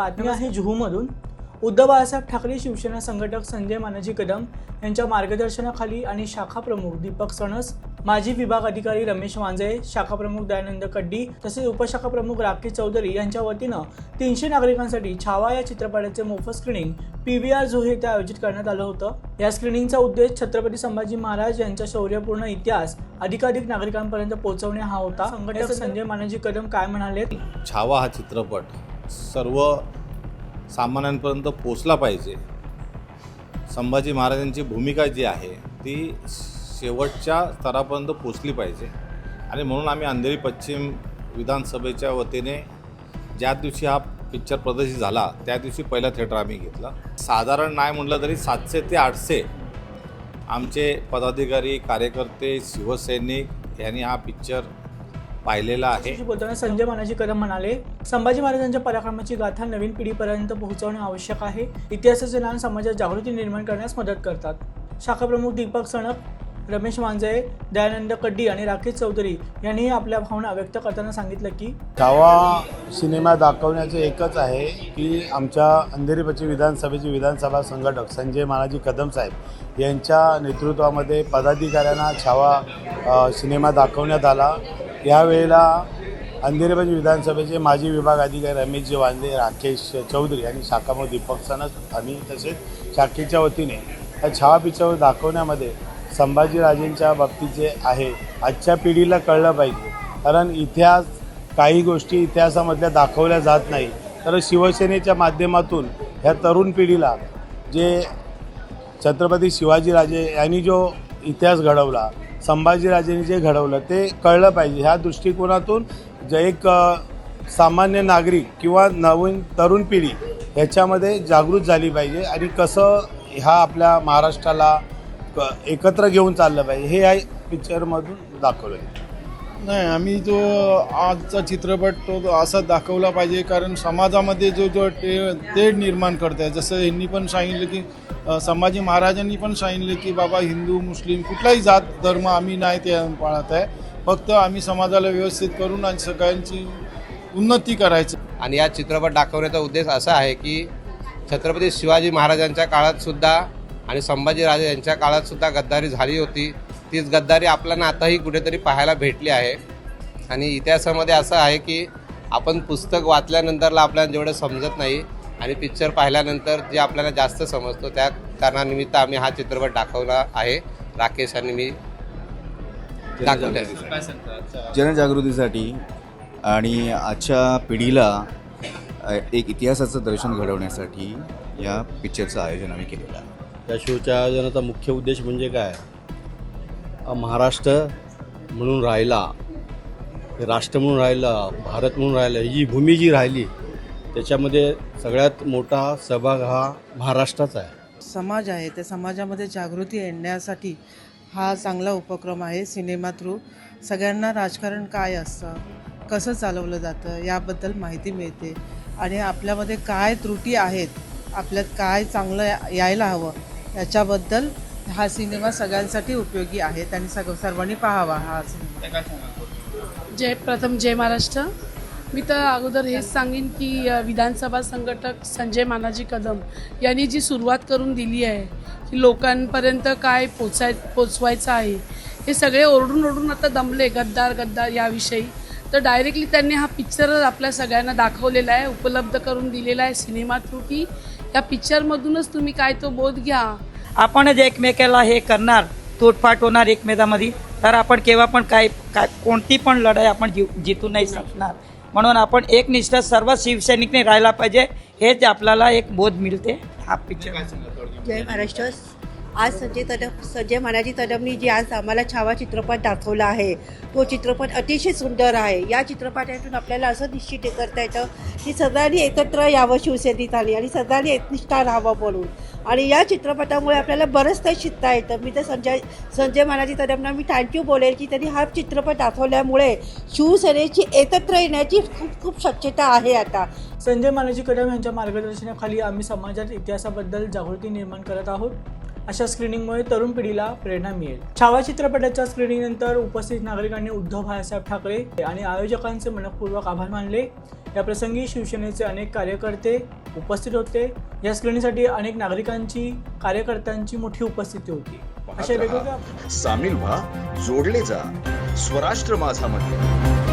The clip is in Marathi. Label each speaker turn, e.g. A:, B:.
A: बातमी आहे जुहूमधून. उद्धव बाळासाहेब ठाकरे शिवसेना संघटक संजय मानाजी कदम यांच्या मार्गदर्शनाखाली आणि शाखा प्रमुख दीपक सणस माजी विभाग अधिकारी रमेश वांजळे शाखा प्रमुख दयानंद कड्डी तसेच उपशाखा प्रमुख राकेश चौधरी यांच्या वतीनं तीनशे नागरिकांसाठी छावा या चित्रपटाचे मोफत स्क्रीनिंग पी व्ही आर झो येथे आयोजित करण्यात आलं होतं. या स्क्रीनिंगचा उद्देश छत्रपती संभाजी महाराज यांचा शौर्यपूर्ण इतिहास अधिकाधिक नागरिकांपर्यंत पोहोचवणे हा होता. संघटक संजय मानाजी कदम काय म्हणाले
B: छावा हा चित्रपट सर्व सामान्यांपर्यंत पोचला पाहिजे. संभाजी महाराजांची भूमिका जी आहे ती शेवटच्या स्तरापर्यंत पोचली पाहिजे. आणि म्हणून आम्ही अंधेरी पश्चिम विधानसभेच्या वतीने ज्या दिवशी हा पिक्चर प्रदर्शित झाला त्या दिवशी पहिला थिएटर आम्ही घेतला. साधारण नाही म्हटलं तरी सातशे ते आठशे आमचे पदाधिकारी कार्यकर्ते शिवसैनिक यांनी हा पिक्चर पाहिलेला आहे.
A: बोलताना संजय मानाजी कदम म्हणाले संभाजी महाराजांच्या पराक्रमाची गाथा नवीन पिढीपर्यंत पोहोचवणे आवश्यक आहे. इतिहासाचे ज्ञान समाजात जागृती निर्माण करण्यास मदत करतात. शाखा प्रमुख दीपक सणक रमेश वांजळे दयानंद कड्डी आणि राकेश चौधरी यांनीही आपल्या भावना व्यक्त करताना सांगितलं की
C: छावा सिनेमा दाखवण्याचं एकच आहे की आमच्या अंधेरी पश्चिम विधानसभेचे विधानसभा संघटक संजय मानाजी कदम साहेब यांच्या नेतृत्वामध्ये पदाधिकाऱ्यांना छावा सिनेमा दाखवण्यात आला. यावेळेला अंधेरी विधानसभेचे माजी विभाग अधिकारी रमेशजी वांदे राकेश चौधरी आणि शाखामो दीपक सणस आणि तसेच शाखेच्या वतीने या छावा पिक्चर दाखवण्यामध्ये संभाजीराजेंच्या बाबतीत जे आहे. आजच्या पिढीला कळलं पाहिजे. कारण इतिहास काही गोष्टी इतिहासामधल्या दाखवल्या जात नाही. तर शिवसेनेच्या माध्यमातून ह्या तरुण पिढीला जे छत्रपती शिवाजीराजे यांनी जो इतिहास घडवला संभाजीराजेंनी जे घडवलं ते कळलं पाहिजे. ह्या दृष्टिकोनातून जे एक सामान्य नागरिक किंवा नवीन तरुण पिढी ह्याच्यामध्ये जागृत झाली पाहिजे आणि कसं ह्या आपल्या महाराष्ट्राला क- एकत्र घेऊन चाललं पाहिजे हे या पिक्चरमधून दाखवलं. आहे
D: नाही आम्ही जो आजचा चित्रपट तो असा दाखवला पाहिजे कारण समाजामध्ये जो जो ते तेढ निर्माण करत आहे जसं ह्यांनी पण सांगितलं की संभाजी महाराजांनी पण सांगितलं की बाबा हिंदू मुस्लिम कुठलाही जात धर्म आम्ही नाही ते पाळत आहे. फक्त आम्ही समाजाला व्यवस्थित करून आणि सगळ्यांची उन्नती करायचं.
E: आणि या चित्रपट दाखवण्याचा उद्देश असा आहे की छत्रपती शिवाजी महाराजांच्या काळात सुद्धा आणि संभाजीराजे यांच्या काळात सुद्धा गद्दारी झाली होती. तीच गद्दारी आपल्याला आताही कुठेतरी पाहायला भेटली आहे. आणि इतिहासामध्ये असं आहे की आपण पुस्तक वाचल्यानंतरला आपल्याला जेवढं समजत नाही आणि पिक्चर पाहिल्यानंतर जे आपल्याला जास्त समजतो त्या कारणानिमित्त आम्ही हा चित्रपट दाखवला आहे. राकेश आणि मी दाखवला
F: जनजागृतीसाठी आणि आजच्या पिढीला एक इतिहासाचं दर्शन घडवण्यासाठी या पिक्चरचं आयोजन आम्ही केलेलं आहे.
G: या शोच्या आयोजनाचा मुख्य उद्देश म्हणजे काय? महाराष्ट्र म्हणून राहिला राष्ट्र म्हणून राहिलं भारत म्हणून राहिलं ही जी भूमी जी राहिली त्याच्यामध्ये सगळ्यात मोठा सहभाग हा महाराष्ट्राचा आहे.
H: समाज आहे त्या समाजामध्ये जागृती आणण्यासाठी हा चांगला उपक्रम आहे सिनेमा थ्रू. सगळ्यांना राजकारण काय असतं कसं चालवलं जातं याबद्दल माहिती मिळते. आणि आपल्यामध्ये काय त्रुटी आहेत आपल्यात काय चांगलं यायला हवं याच्याबद्दल हा सिनेमा सगळ्यांसाठी उपयोगी आहे. आणि सग सर्वांनी पाहावा हा सिनेमा.
I: जय प्रथम जय महाराष्ट्र. मी तर अगोदर हेच सांगेन की विधानसभा संघटक संजय मानाजी कदम यांनी जी सुरुवात करून दिली आहे की लोकांपर्यंत काय पोचाय पोचवायचं आहे हे सगळे ओरडून ओरडून आता दमले गद्दार गद्दार याविषयी. तर डायरेक्टली त्यांनी हा पिक्चर आपल्या सगळ्यांना दाखवलेला आहे उपलब्ध करून दिलेला आहे सिनेमा थ्रू की या पिक्चरमधूनच तुम्ही काय तो बोध घ्या.
J: आपणच एकमेकाला हे करणार तोडफाट होणार एकमेकामध्ये. तर आपण केव्हा पण काय काय कोणती पण लढाई आपण जीव जितू नाही शकणार म्हणून आपण एकनिष्ठ सर्व शिवसैनिकने राहायला पाहिजे. हेच आपल्याला एक बोध मिळते. हा पिक्चर
K: जय महाराष्ट्र. आज संजय तडम संजय मानाजी तडमनी जी आज आम्हाला छावा चित्रपट दाखवला आहे. तो चित्रपट अतिशय सुंदर आहे. या चित्रपटातून आपल्याला असं निश्चित करता येतं की सगळ्यांनी एकत्र यावं शिवसेनेत आली आणि सगळ्यांनी एकनिष्ठा राहावं म्हणून. आणि या चित्रपटामुळे आपल्याला बरंच काही शिकता येतं. मी तर संजय संजय महाराजी तडमना मी थँक्यू बोलेल की त्यांनी हा चित्रपट दाखवल्यामुळे शिवसेनेची एकत्र येण्याची खूप खूप शक्यता आहे आता.
A: संजय मानाजी कदम यांच्या मार्गदर्शनाखाली आम्ही समाजात इतिहासाबद्दल जागृती निर्माण करत आहोत. अशा स्क्रीनिंगमुळे तरुण पिढीला प्रेरणा मिळेल. छावा चित्रपटाच्या स्क्रीनिंगनंतर उपस्थित नागरिकांनी उद्धव बाळासाहेब ठाकरे आणि आयोजकांचे मनपूर्वक आभार मानले. या प्रसंगी शिवसेनेचे अनेक कार्यकर्ते उपस्थित होते. या स्क्रीनिंगसाठी अनेक नागरिकांची कार्यकर्त्यांची मोठी उपस्थिती होती. अशा वेगवेगळ्या
L: सामील व्हा जोडले जा. स्वराष्ट्र माझा मध्ये